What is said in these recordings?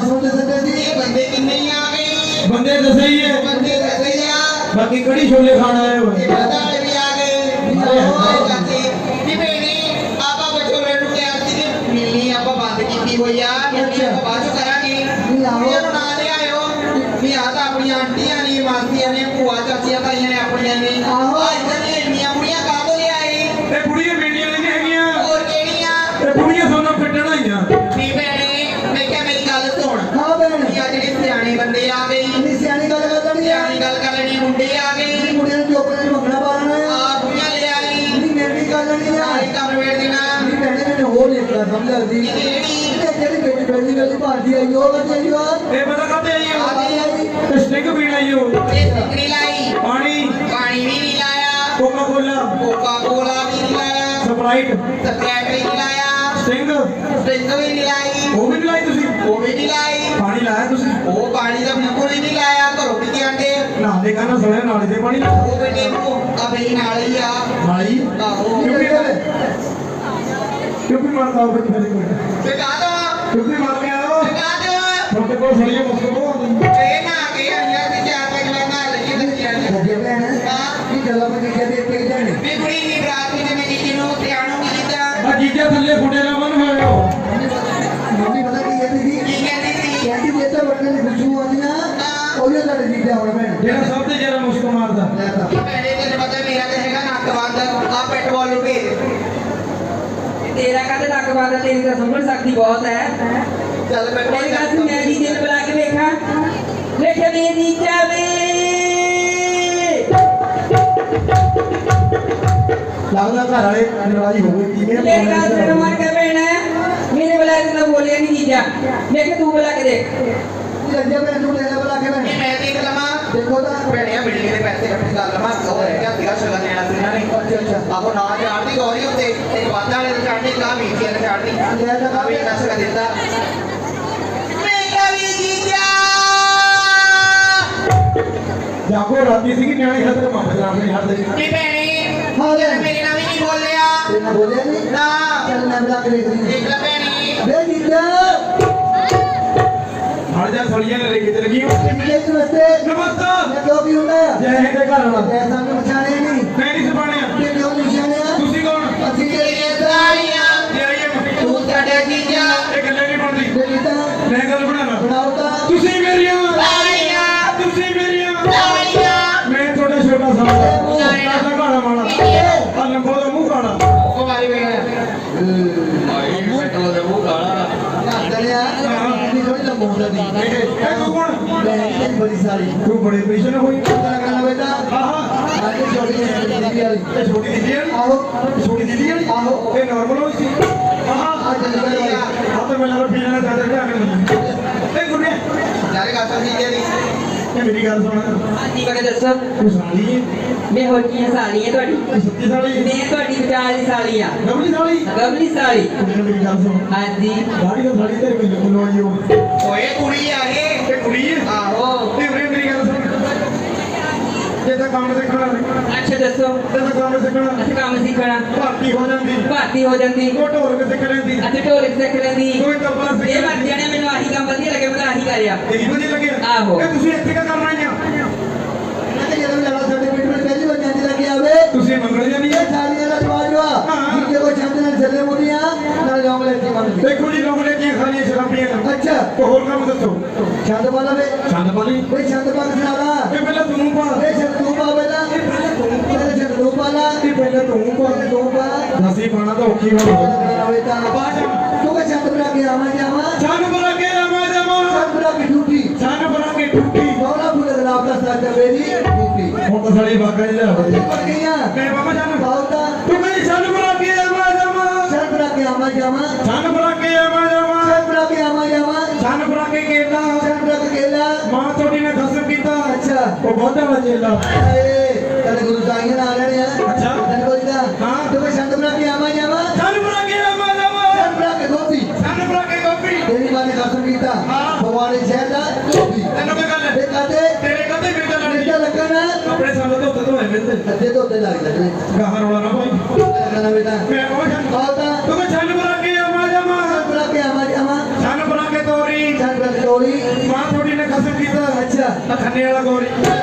ਮਾਸੂਮ ਦੇ ਸੱਦੇ ਸੀ ਇਹ ਬੰਦੇ ਕਿੰਨੇ ਹੀ ਆ ਗਏ ਬੰਦੇ ਦੱਸੇ ਜਿਹੜੇ ਸਿਆਣੇ ਬੰਦੇ ਆ ਗਏ। ਇੰਨੀ ਸਿਆਣੀ ਗੱਲ ਕਰ ਲੈਣੀ ਆ। ਸਿਆਣੀ ਗੱਲ ਕਰ ਲੈਣੀ ਮੁੰਡੇ ਆ ਗਏ। ਕੁੜੀਆਂ ਨੂੰ ਚੋਪੜੇ ਨੂੰ ਮੰਗਣਾ ਪਾਣਾ ਆ। ਆ ਕੁੜੀਆਂ ਲੈ ਆਈ। ਇੰਨੀ ਮਿਹਨਤੀ ਗੱਲ ਨਹੀਂ ਆ। ਨਾਲੇ ਕੰਮ ਵੇੜ ਦੇਣਾ। ਮੇਰੀ ਭੈਣੇ ਮੈਨੂੰ ਹੋਰ ਨਹੀਂ ਪਤਾ ਸਮਝ ਲੱਗਦੀ। ਕਿਹੜੀ ਇਹ ਜਿਹੜੀ ਬੇਟੀ ਬੇਟੀ ਵਾਲੀ ਭਾਰਤੀ ਆਈ ਉਹ ਵਧੀਆ ਆਈ ਉਹ ਇਹ ਪਤਾ ਕਾਤੇ ਆਈ ਆ? ਹੋ ਗਈ ਆਈ। ਇਹ ਸਟਿੰਗ ਪੀਣ ਆਈ ਹੋ ਇਹ ਸਿੱਕਰੀ ਲਾਈ। ਪਾਣੀ। ਪਾਣੀ ਵੀ ਨਹੀਂ ਲਾਇਆ। ਕੋਕਾ ਕੋਲਾ ਕੋਕਾ ਕੋਲਾ ਵੀ ਨਹੀਂ ਲਾਇਆ। ਸਪਰਾਈਟ ਸਪਰੈਟ ਵੀ ਨਹੀਂ ਲਾਇਆ ਸਟਿੰਗ ਸਟ੍ਰਿੰਗ ਵੀ ਨਹੀਂ ਲਾਈ ਉਹ ਵੀ ਨਹੀਂ ਲਾਈ ਤੁਸੀਂ ਉਹ ਵੀ ਨਹੀਂ ਲਾਈ ਪਾਣੀ ਲਾਇਆ ਤੁਸੀਂ ਉਹ ਪਾਣੀ ਦਾ ਬਿਲਕੁਲ ਹੀ ਨਹੀਂ ਲਾਇਆ ਘਰੋਂ ਵੀ ਕੇ ਨਾਲੇ ਕਹਿੰਦਾ ਸੋਇਆ ਨਾਲੇ ਦੇ ਪਾਣੀ ਉਹ ਬੇਟੇ ਨੂੰ ਆ ਬਈ ਨਾਲ ਹੀ ਆ। ਨਾਲੀ ਆਹੋ। ਕਿਉਂ ਕਿਉਂਕਿ ਮਾਰਦਾ ਉਹ ਕਿੱਥੇ ਦੀ ਤੇ ਕਾ ਦੋ ਕਿਉਂਕਿ ਮਾਰ ਕੇ ਆਓ ਤੇ ਕਾ ਦੋ ਤੁਹਾਡੇ ਕੋਲ ਸੜੀਏ ਮੁਸਕੋ ਆਉਂਦੀ ਇਹ ਨਾ ਕੇ ਆਈਆਂ ਸੀ ਚਾਰ ਪੰਜ ਵਾਰ ਨਾਲ ਲੱਗੀ ਦੱਸਿਆ ਨੇ। ਵਧੀਆ ਭੈਣ ਹਾਂ। ਕੀ ਗੱਲਾਂ ਮੈਂ ਕਿਹਾ ਦੇ ਕੇ ਜਾਣੇ ਵੀ ਕੁੜੀ ਦੀ ਬਰਾਤ ਵਿੱਚ ਮੈਂ ਜੀ ਨੂੰ ਸਿਆਣੂ ਨਹੀਂ ਕੀਤਾ ਆ ਜੀਜਾ ਥੱਲੇ ਫੁੱਟੇ ਨਾ ਜੀਜਾ ਹੁਣ ਭੈਣ ਜਿਹੜਾ ਸਭ ਤੋਂ ਜ਼ਿਆਦਾ ਮੁਸਕੋ ਮਾਰਦਾ ਲੈ ਤਾਂ ਮੇਰੇ ਤੇ ਪਤਾ ਮੇਰਾ ਤੇ ਹੈਗਾ ਨੱਕ ਬੰਦ ਆ ਪੈਟਰੋਲ ਲੁਕੇ ਤੇਰਾ ਕਾਹਦੇ ਲੱਗ ਪਾਦਾ ਤੇਰੀ ਤਾਂ ਸਮਝ ਸਕਦੀ ਬਹੁਤ ਹੈ ਚੱਲ ਪੈਟਰੋਲ ਮੇਰੀ ਗੱਲ ਸੁਣ ਮੈਂ ਜੀ ਦਿਨ ਬੁਲਾ ਕੇ ਵੇਖਾਂ ਵੇਖੇ ਮੇਰੀ ਜਾਵੇ ਲੱਗਦਾ ਘਰ ਵਾਲੇ ਨਾਰਾਜ਼ ਹੋ ਗਏ ਕਿਵੇਂ ਮੇਰੀ ਗੱਲ ਸੁਣ ਮਰ ਕੇ ਬਹਿਣਾ ਮੇਰੇ ਬੁਲਾ ਕੇ ਤਾਂ ਬੋਲਿਆ ਨਹੀਂ ਜੀਜਾ ਵੇਖ ਤੂੰ ਬੁਲਾ ਕੇ ਦੇਖ ਕੀ ਲੱਗਿਆ ਭੈਣ ਨੂੰ ਲੈ ਲੈ ਬੁਲਾ ਕੇ ਭੈਣ ਇਹ ਮੈਂ ਦੇਖ ਤਾਂ ਭੈਣਿਆ ਬਿਜਲੀ ਦੇ ਪੈਸੇ ਕੱਟਣ ਗੱਲ ਲਵਾਂ ਉਹ ਹੈ ਕਿ ਸੀਗਾ ਸ਼ਗਨ ਲੈਣਾ ਸੀ ਇਹਨਾਂ ਨੇ। ਅੱਛਾ ਅੱਛਾ। ਆਹੋ ਨਾ ਜਾਣਦੀ ਗੌਰੀ ਉੱਤੇ ਇੱਕ ਵਾਦਾ ਵਾਲੇ ਨੂੰ ਛੱਡਦੀ ਕਾ ਮੀਠੀਆਂ ਨੂੰ ਛੱਡਦੀ ਲੈ ਤਾਂ ਆ ਵੀ ਇਹਨਾਂ ਸ਼ਗਨ ਦਿੱਤਾ। ਮੈਂ ਕਿਹਾ ਵੀ ਜੀਜਾ ਜਾਗੋ ਰਾਤੀ ਸੀ ਕਿ ਨਿਆਣੇ ਖਤਰ ਮੰਨ ਜਾਂਦੇ ਹੱਥ ਦੇ ਕੀ ਭੈਣੇ ਹਾਂ। ਲੈ। ਮੇਰੇ ਨਾਲ ਵੀ ਨਹੀਂ ਬੋਲਿਆ। ਤੇ ਨਾ ਬੋਲਿਆ ਨਹੀਂ? ਨਾ। ਚੱਲ ਮੈਂ ਬੁਲਾ ਕੇ ਦੇਖ ਰਹੀ ਦੇਖ ਲੈ ਭੈਣੀ। ਬੇ ਜੀਜਾ। ਹੜ ਜਾ ਸੜੀਆਂ ਨੇ ਲੈ ਕੇ ਤੇ ਲੱਗੀ। ਜੀਜੇ ਨਮਸਤੇ। ਨਮਸਕਾਰ ਮੈਂ ਕਿਉਂ ਕੀ ਹੁੰਦਾ? ਜੈ ਹਿੰਦ ਦੇ ਘਰ ਵਾਲਾ। ਮੈਂ ਸਾਨੂੰ ਪਛਾਣਿਆ ਨਹੀਂ। ਮੈਂ ਨਹੀਂ ਸੁਣਿਆ ਤੇ ਕਿਉਂ ਨਹੀਂ ਪਛਾਣਿਆ ਤੁਸੀਂ ਕੌਣ? ਅਸੀਂ ਤੇਰੀਆਂ ਜੇ ਆਈਏ ਮੁੰਡੇ ਤੂੰ ਸਾਡਾ ਜੀਜਾ। ਇਹ ਗੱਲੇ ਨਹੀਂ ਬਣਦੀ ਤੇ ਜੀਜਾ ਮੈਂ ਗੱਲ ਕੌਣ ਮੈਂ ਇਹ ਬੜੀ ਸਾਰੀ ਤੂੰ ਬੜੇ ਪੇਸ਼ਨ ਹੋਈ ਪਤਾ ਲੱਗਣਾ ਬੇਟਾ ਆਹਾ ਅੱਜ ਛੋਟੀ ਜਿਹੀ ਦੀਦੀ ਵਾਲੀ ਇਹ ਛੋਟੀ ਦੀਦੀ ਵਾਲੀ ਆਹੋ ਇਹ ਛੋਟੀ ਦੀਦੀ ਵਾਲੀ ਆਹੋ ਇਹ ਨਾਰਮਲ ਹੋਈ ਸੀ ਆਹਾ ਅੱਜ ਨਿਕਲ ਵਾਲੀ ਆ ਤਾਂ ਮੈਨੂੰ ਲੱਗਾ ਪੀਣਾ ਦਾ ਦਰ ਕੇ ਇਹ ਗੁੰਨੇ ਯਾਰੇ ਗੱਲ ਸਮਝੀ ਜਿਹੜੀ ਇਹ ਮੇਰੀ ਗੱਲ ਸੁਣ ਹਾਂਜੀ ਬਕੇ ਦੱਸੋ ਤੂੰ ਸਾਲੀ ਹੈ ਮੈਂ ਹੋਰ ਕੀ ਸਾਲੀ ਹੈ ਤੁਹਾਡੀ ਇਹ ਸੱਤੀ ਸਾਲੀ ਹੈ ਮੈਂ ਤੁਹਾਡੀ ਵਿਚਾਰ ਦੀ ਸਾਲੀ ਆ ਗਮਲੀ ਸਾਲੀ ਗਮਲੀ ਸਾਲੀ ਕੁੜੀ ਨੇ ਮੇਰੀ ਗੱਲ ਸੁਣ ਹਾਂਜੀ ਦਾੜੀ ਦਾ ਸਾਲੀ ਤੇਰੇ ਕੋਲ ਕੋਲੋਂ ਆਈ ਹੋ ਓਏ ਕੁੜੀ ਆ ਇਹ ਇਹ ਕੁੜੀ ਹੈ? ਆਹੋ ਤੇ ਉਰੇ ਮੇਰੀ ਗੱਲ ਸੁਣ। ਜੇ ਤਾਂ ਕੰਮ ਸਿੱਖਣਾ। ਅੱਛਾ ਦੱਸੋ। ਤੇ ਤਾਂ ਕੰਮ ਸਿੱਖਣਾ। ਅਸੀਂ ਕੰਮ ਸਿੱਖਣਾ। ਭਾਰਤੀ ਹੋ ਜਾਂਦੀ। ਭਾਰਤੀ ਹੋ ਜਾਂਦੀ। ਕੋ ਢੋਲਕ ਸਿੱਖ ਲੈਂਦੀ। ਅਤੇ ਢੋਲਕ ਸਿੱਖ ਲੈਂਦੀ। ਕੋਈ ਤਬਲਾ ਸਿੱਖ ਇਹ ਮਰ ਜਾਣੇ ਮੈਨੂੰ ਆਹੀ ਕੰਮ ਵਧੀਆ ਲੱਗੇ ਮੈਂ ਆਹੀ ਕਰਿਆ। ਇਹੀ ਵਧੀਆ ਲੱਗਿਆ? ਆਹੋ। ਇਹ ਤੁਸੀਂ ਇੱਥੇ ਕਾ ਕਰਨਾ ਆਵੇ ਤੁਸੀਂ ਮੰਗਲ ਜਾਨੀ ਹੈ ਸਾਲੀਆਂ ਦਾ ਰਿਵਾਜ ਵਾ ਹਾਂ। ਜਿੱਦੇ ਕੋਈ ਚੰਦ ਨਾਲ ਚੱਲੇ ਮੁੰਡੀਆਂ ਨਾਲ ਲੌਂਗ ਲੈ ਕੇ ਬੰਦ ਦੇਖੋ ਜੀ ਲੋਕ ਨੇ ਕੀ ਖਾਲੀਆਂ ਸ਼ਰਾਬੀਆਂ ਤੇ ਹੋਰ ਕੰਮ ਦੱਸੋ ਚੰਦ ਵਾਲਾ ਵੇ ਛੰਦ ਪਾਲੀ ਕੋਈ ਚੰਦ ਪਾ ਕੇ ਸੁਣਾਵਾ ਇਹ ਪਹਿਲਾਂ ਤੂੰ ਪਾ ਇਹ ਚੰਦ ਤੂੰ ਪਾ ਪਹਿਲਾਂ ਇਹ ਪਹਿਲਾਂ ਤੂੰ ਪਾ ਚੰਦ ਤੂੰ ਪਾ ਲਾ ਇਹ ਪਹਿਲਾਂ ਤੂੰ ਪਾ ਪਹਿਲਾਂ ਤੂੰ ਪਾ ਨਸੀ ਪਾਣਾ ਤਾਂ ਔਖੀ ਗੱਲ ਹੋ ਹੋਵੇ ਤਾਂ ਬਾਜਾ ਤੂੰ ਕਹ ਚੰਦ ਬਣਾ ਕੇ ਆਵਾਂ ਜਾਵਾਂ ਛੰਨ ਬਰਾ ਕੇ ਆਵਾਂ ਜਾਵਾਂ ਚੰਦ ਬਣਾ ਕੇ ਡਿਊਟੀ ਛੰਨ ਬਰਾ ਕੇ ਟੁੱਟੀ ਮੌਲਾ ਫੁੱਲ ਗੁਲਾਬ ਦਾ ਸਾਜਾ ਵੇਰੀ ਡਿਊਟੀ ਹੁਣ ਤਾਂ ਸਾਲੀ ਬਾਗਾ ਜੀ ਲੈ ਇਹ ਪੜ ਗਈਆਂ ਮੈਂ ਬਾਬਾ ਜਾਨ ਬਾਉਤਾ ਤੂੰ ਮੇਰੀ ਛੰਨ ਬਰਾ ਕੇ ਆਵਾਂ ਜਾਵਾਂ ਚੰਦ ਬਣਾ ਕੇ ਆਵਾਂ ਜਾਵਾਂ ਛੰਨ ਬਰਾ ਕੇ ਕੇਲਾ ਬਣਾ ਮਾਂ ਤੁਹਾਡੀ ਨੇ ਖਸਮ ਕੀਤਾ। ਅੱਛਾ। ਉਹ ਬਹੁਤਾ ਵਜੇਲਾ ਏ ਤੇਰੇ ਗੁਰੂ ਸਾਹਿਬ ਨਾਲ ਲੈਣੇ ਆ ਅੱਛਾ। ਤੈਨੂੰ ਕੋਈ ਦਾ ਹਾਂ। ਤੂੰ ਕੋਈ ਚੰਦ ਬਣਾ ਕੇ ਆਵਾਂ ਜਾਵਾਂ? ਛੰਨ ਬਰਾ ਕੇ ਆਵਾਂ ਜਾਵਾਂ। ਚੰਦ ਬਣਾ ਕੇ ਗੋਪੀ ਛੰਨ ਬਰਾ ਕੇ ਗੋਪੀ ਤੇਰੀ ਮਾਂ ਨੇ ਕਸਮ ਕੀਤਾ। ਭਗਵਾਨ ਦੇ ਸ਼ਹਿਰ ਦਾ ਗੋਪੀ ਤੈਨੂੰ ਕੀ ਗੱਲ ਇਹ ਕਹਤੇ? ਤੇਰੇ ਕਦੇ ਮਿਰਦਾ ਲੜੀ ਨਿੱਕਾ ਲੱਗਣਾ ਆਪਣੇ ਸਾਲ ਤੋਂ ਤਦੋਂ ਹੈ ਮਿਲਦੇ ਅੱਧੇ ਤੋਂ ਉੱਤੇ ਲੱਗ ਲੱਗਣੇ ਗਾਹਾਂ ਰੋਲਾ ਨਾ ਭਾਈ ਲੱਗਣਾ ਬੇਟਾ। ਮੈਂ ਉਹ ਛੰਨ तखनेला गौरी।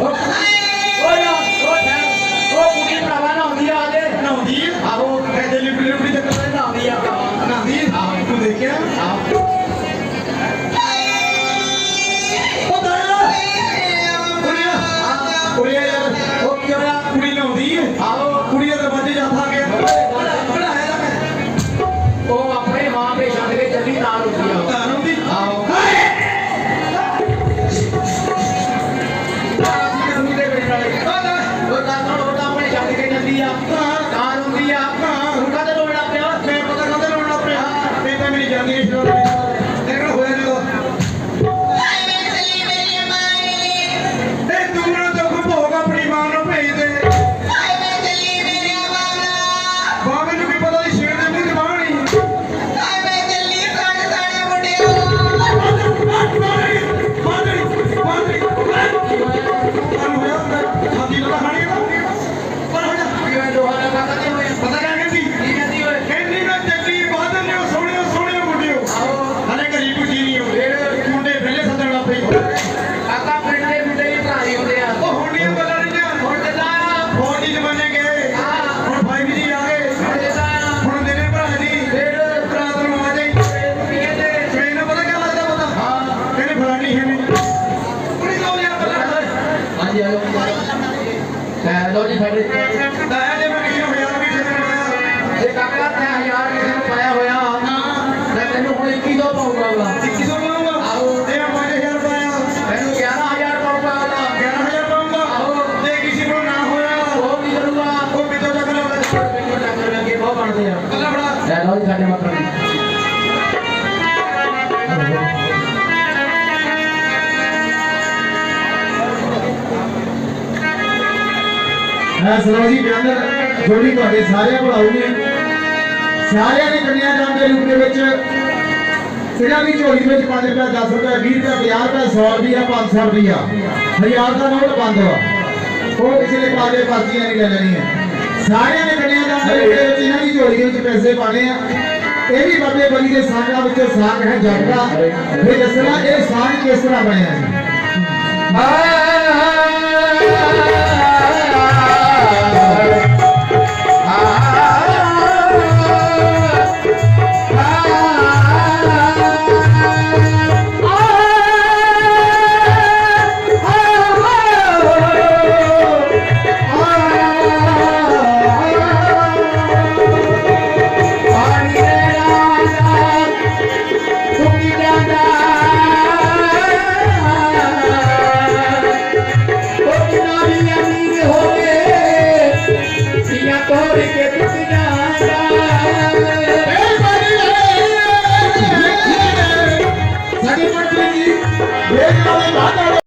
What? ਮੈਂ ਸਰੋਜੀ ਬਿਆਨਰ ਜੋੜੀ ਤੁਹਾਡੇ ਸਾਰਿਆਂ ਕੋਲ ਆਉਗੀ ਸਾਰਿਆਂ ਨੇ ਕੰਨਿਆ ਦਾਨ ਦੇ ਰੂਪ ਦੇ ਵਿੱਚ। ਸਿਰਾਂ ਦੀ ਝੋਲੀ ਵਿੱਚ 5 ਰੁਪਏ 10 ਰੁਪਏ 20 ਰੁਪਏ 50 ਰੁਪਏ 100 ਰੁਪਏ 500 ਰੁਪਏ ਹਜ਼ਾਰ ਦਾ ਨੋਟ ਬੰਦ ਵਾ। ਉਹ ਕਿਸੇ ਨੇ ਪਾਦੇ ਪਰਚੀਆਂ ਨਹੀਂ ਲੈ ਲੈਣੀਆਂ। ਸਾਰਿਆਂ ਨੇ ਕੰਨਿਆ ਦਾਨ ਦੇ ਰੂਪ ਦੇ ਵਿੱਚ ਇਹਨਾਂ ਦੀ ਝੋਲੀ ਵਿੱਚ ਪੈਸੇ ਪਾਣੇ ਆ। ਇਹ ਵੀ ਬਾਬੇ ਬਲੀ ਦੇ ਸਾਂਗਾਂ ਵਿੱਚ ਸਾਂਗ ਹੈ, ਜੱਟ ਦਾ। ਇਹ ਦੱਸਣਾ, ਇਹ ਸਾਂਗ ਕਿਸ ਤਰ੍ਹਾਂ ਬਣਿਆ ਹੈ ਆ